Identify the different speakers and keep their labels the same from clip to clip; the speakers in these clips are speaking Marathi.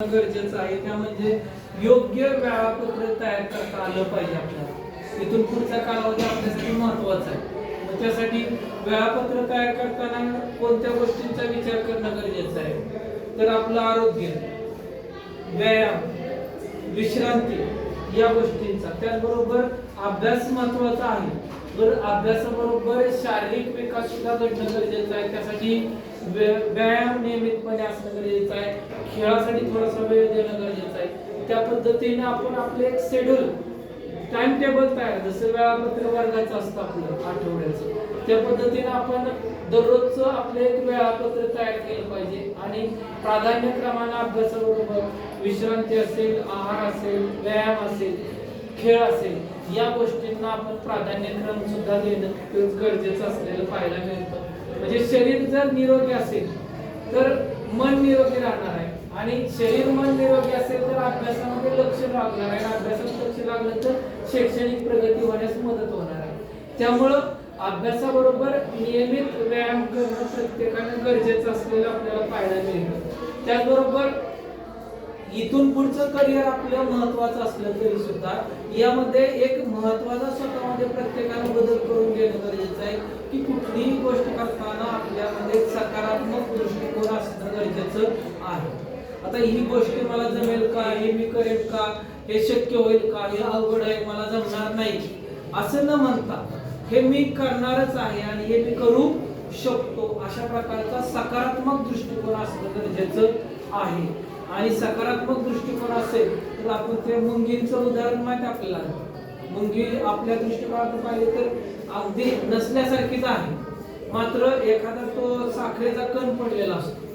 Speaker 1: गरजेचं आहे. त्या म्हणजे योग्य वेळापत्रक तयार करता आलं पाहिजे आपल्याला. इथून पुढचा कालावधी आपल्यासाठी महत्त्वाचा आहे. त्यासाठी वेळापत्रक तयार करताना कोणत्या गोष्टींचा विचार करणं गरजेचं आहे? तर आपलं आरोग्य व्यायाम विश्रांती या गोष्टींचा. त्याचबरोबर अभ्यास महत्त्वाचा आहे. बरं अभ्यासाबरोबर शारीरिक विकास सुद्धा घडणं गरजेचं आहे. त्यासाठी व्यायाम नियमितपणे असणं गरजेचं आहे. खेळासाठी थोडासा वेळ देणं गरजेचं आहे. त्या पद्धतीने आपण आपले एक शेड्यूल टाइम टेबल तयार जसं वेळापत्र वर्गाचं असतं आपलं आठवड्याचं. त्या पद्धतीने आपण दररोजचं आपलं एक वेळापत्र तयार केलं पाहिजे. आणि प्राधान्यक्रमाने अभ्यासाबरोबर विश्रांती असेल आहार असेल व्यायाम असेल खेळ असेल या गोष्टींना आपण प्राधान्यक्रम सुद्धा देणं गरजेचं असलेलं पाहायला मिळतं. म्हणजे शरीर जर निरोगी असेल तर मन निरोगी राहणार आहे. आणि शरीर मन निरोगी असेल तर अभ्यासामध्ये लक्ष लागणार आहे. आणि अभ्यासात लक्ष लागलं तर शैक्षणिक प्रगती होण्यास मदत होणार आहे. त्यामुळं अभ्यासाबरोबर नियमित व्यायाम करणं प्रत्येकाने गरजेचं असलेलं आपल्याला पाहायला मिळतं. त्याचबरोबर इथून पुढचं करिअर आपलं महत्वाचं असलं तरी सुद्धा यामध्ये एक महत्त्वाचा स्वतःमध्ये प्रत्येकानं बदल करून घेणं गरजेचं आहे की कुठलीही गोष्ट करताना आपल्यामध्ये सकारात्मक दृष्टिकोन असणं गरजेचं आहे. आता ही गोष्ट मला जमेल का? हे मी करेन का? हे शक्य होईल का? हे अवघड आहे मला जमणार नाही. असं न म्हणता हे मी करणारच आहे आणि हे मी करू शकतो अशा प्रकारचा सकारात्मक दृष्टिकोन असणं गरजेचं आहे. आणि सकारात्मक दृष्टिकोन असेल तर आपण ते मुंगींचं उदाहरण माहीत आपल्याला मुंगी आपल्या दृष्टिकोनातून पाहिजे तर अगदी नसल्यासारखीच आहे. मात्र एखादा तो साखरेचा कण पडलेला असतो.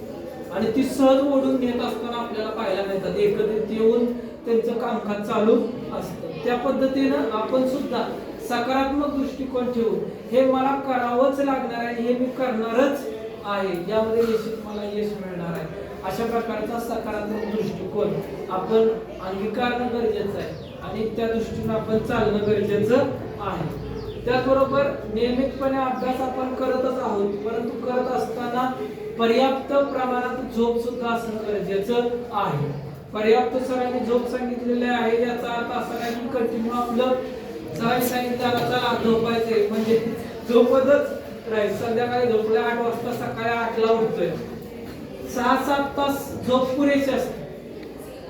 Speaker 1: आणि ती सहज ओढून घेत असताना आपल्याला पाहायला मिळतात. एकत्रित येऊन त्यांचं कामकाज चालू असतं. त्या पद्धतीनं आपण सुद्धा सकारात्मक दृष्टिकोन ठेवून हे मला करावंच लागणार आहे हे मी करणारच आहे. यामध्ये निश्चित मला यश मिळणार आहे. अशा प्रकारचा सकारात्मक दृष्टिकोन आपण अंगीकारणं गरजेचं आहे आणि त्या दृष्टीनं आपण चालणं गरजेचं आहे. त्याचबरोबर नियमितपणे अभ्यास आपण करतच आहोत परंतु करत असताना पर्याप्त प्रमाणात झोप सुद्धा असणं गरजेचं आहे. पर्याप्त सरांनी झोप सांगितलेले आहे याचा अर्थ असा नाही की कंटिन्यू आपलं सरांनी सांगितलं आता झोपायचंय. म्हणजे झोपतच राहील संध्याकाळी झोपल्या आठ वाजता सकाळी आठला उठतोय. सहा सात तास झोप पुरेशी असते.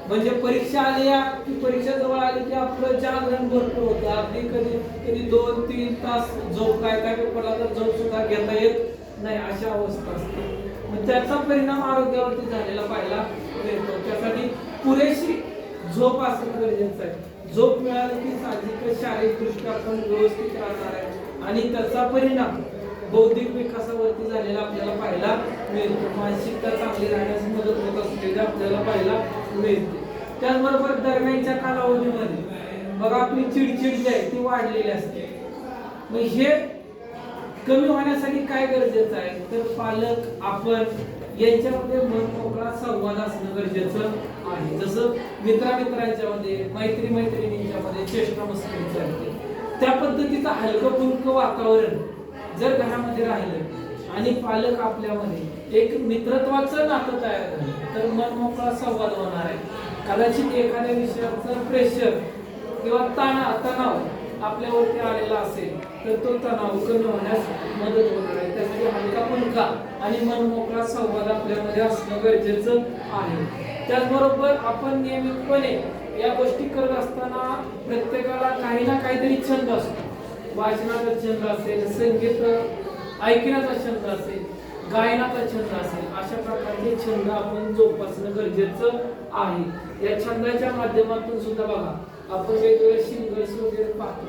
Speaker 1: म्हणजे परीक्षा आली की परीक्षा जवळ आली की आपलं जागरण भरपूर होतं. अगदी कधी कधी दोन तीन तास झोप काय काय पेपरला तर झोप सुद्धा घेता येत नाही. अशा अवस्था असते. मग त्याचा परिणाम आरोग्यावरती झालेला पाहायला मिळतो. त्यासाठी पुरेशी झोप असणं गरजेचं आहे. झोप मिळाली की साधिक शारीरिक दृष्ट्या आपण व्यवस्थित राहणार आहे. आणि त्याचा परिणाम बौद्धिक विकासावरती झालेला आपल्याला पाहायला मिळतो. मानसिकता चांगली राहण्यास मदत होत असलेली आपल्याला पाहायला मिळते. त्याचबरोबर दरम्यानच्या कालावधीमध्ये बघा आपली चिडचिड जी आहे ती वाढलेली असते. मग हे कमी होण्यासाठी काय गरजेचं आहे? तर पालक आपण यांच्यामध्ये मन मोकळा संवाद असणं गरजेचं आहे. जसं मित्रामित्रांच्या मध्ये मैत्री मैत्रिणींच्या मध्ये चेष्टा मस्करी चालते त्या पद्धतीचं हलकं फुलकं वातावरण जर घरामध्ये राहिलं आणि पालक आपल्यामध्ये एक मित्रत्वाचं नातं तयार झालं तर मन मोकळा संवाद होणार आहे. कदाचित एखाद्या विषयाचं प्रेशर किंवा ताणा तणाव आपल्यावरती आलेला असेल तर तो तणाव कमी होण्यास मदत होणार आहे. त्यासाठी हलका फुलका आणि मन मोकळा संवाद आपल्यामध्ये असणं गरजेचं आहे. त्याचबरोबर आपण नियमितपणे या गोष्टी करत असताना प्रत्येकाला काही ना काहीतरी छंद असतो. वाचनाचा छंद असेल संगीत ऐकण्याचा छंद असेल गायनाचा छंद असेल अशा प्रकारचे छंद आपण जोपासणं गरजेचं आहे. या छंदाच्या माध्यमातून सुद्धा बघा आपण वेगवेगळे सिंगर्स वगैरे पाहतो.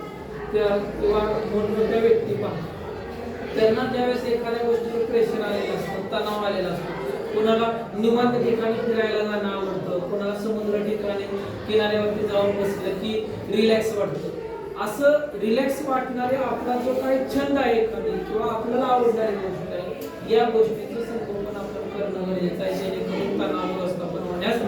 Speaker 1: त्या किंवा मोठमोठ्या व्यक्ती पाहतो. त्यांना त्यावेळेस एखाद्या गोष्टीवर प्रेशर आलेलं असतं तणाव आलेला असतो. कोणाला निवांत ठिकाणी फिरायला जाणं आवडतं कोणाला समुद्र ठिकाणी किनाऱ्यावरती जाऊन बसलं की रिलॅक्स वाटतं. असं रिलॅक्स वाटणारे आपला जो काही छंद आहे एखादी किंवा आपल्याला आवडणारी गोष्ट आहे या गोष्टीचं संगोपन आपण करणं गरजेचं आहे जेणेकरून तणाव व्यवस्थापन होण्यास